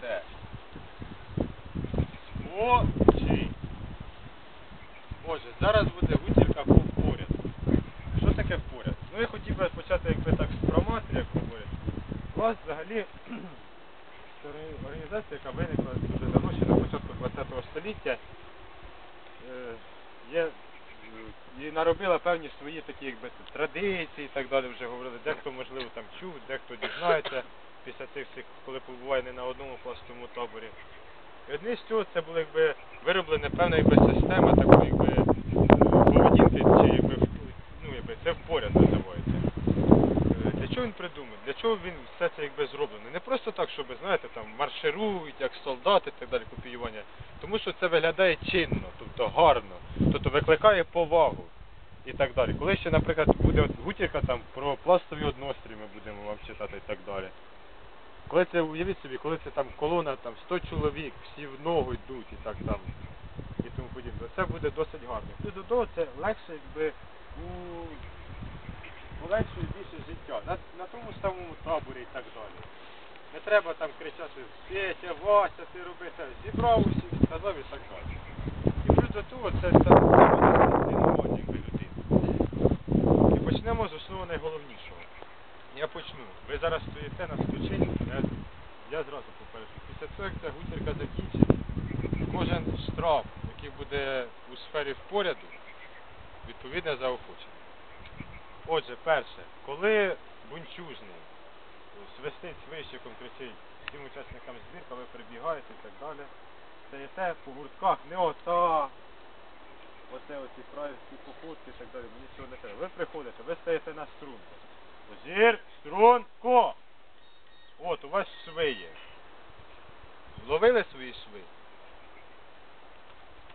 теж. Очі. Боже, зараз буде витірка по порядку. Що таке поряд? Ну я хотів би почати якби так про матері, як говорять. У вас взагалі організація, яка виникла дуже давно ще на початку ХХ століття, е, є е, і наробила певні свої такі якби традиції і так далі вже говорили. Дехто, можливо, там чув, дехто дізнається після цих всіх, коли побуває не на одному пластовому таборі. І одне з цього це була якби вироблена певна якби система такої якби е, поведінки, чи якби ну якби це впоряд називається. Е, Для чого він придумав? Для чого він все це якби зроблено? Не просто так, щоб знаєте, там марширують, як солдати і так далі, копіювання. Тому що це виглядає чинно, тобто гарно, тобто викликає повагу і так далі. Коли ще, наприклад, буде от гутірка там про пластові однострій, ми будемо вам читати і так далі. Коли це уявіть собі, коли це там колона там 100 чоловік, всі в ногу йдуть і так там і тому подібне, це буде досить гарно. Плюс до того це легше якби полегшує більше життя. На, на тому самому таборі і так далі. Не треба там кричати Петя, Вася, ти роби це, зібрав усіх, сказав і так далі. І плюс до того це Я почну. Ви зараз стоїте на стучині, я, я зразу попереджу. Після того, як ця гутірка закінчить, кожен штраф, який буде у сфері впоряду, відповідне заохочення. Отже, перше, коли бунчужний свистить свищиком, кричить всім учасникам збірка, ви прибігаєте і так далі, стоїте по гуртках, не ота, оце оці правильні походки і так далі, мені цього не треба. Ви приходите, ви стоїте на струнку. Зір, струнко! От, у вас шви є. Вловили свої шви?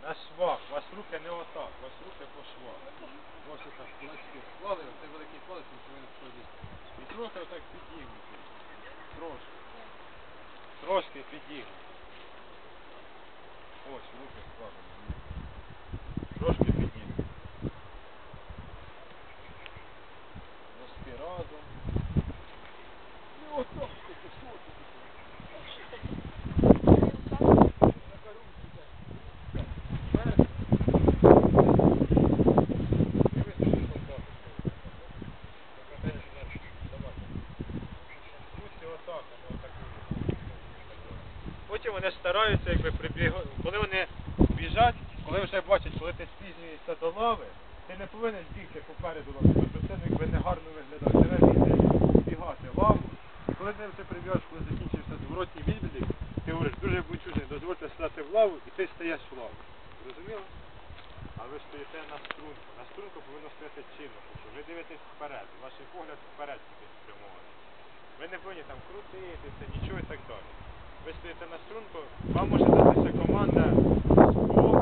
На швах. У вас руки не отак, у вас руки по швах. Ось отак, кулачки склали, оцей великий палець, він повинен сходити. І трохи отак підігнути. Трошки. Трошки підігнути. Ось, руки складені. Трошки підігнути. Носки разом. Не отак, ти що ти? Потім вони стараються, якби прибігати. Коли вони біжать, коли вже бачать, коли ти спізнюєшся до лави, ти не повинен бігти попереду лави, тобто це якби негарно виглядає. Тебе бігти, бігати лаву. І коли ти вже прибігаєш, коли закінчився зворотній відбілік, ти говориш, дуже бучужний, дозвольте стати в лаву, і ти стаєш в лаву. Зрозуміло? А ви стоїте на струнку. На струнку повинно стояти чинно, тобто ви дивитесь вперед, ваш погляд вперед спрямований. Ви не повинні там крутитися, нічого і так далі ви стоїте на струнку, вам може датися команда.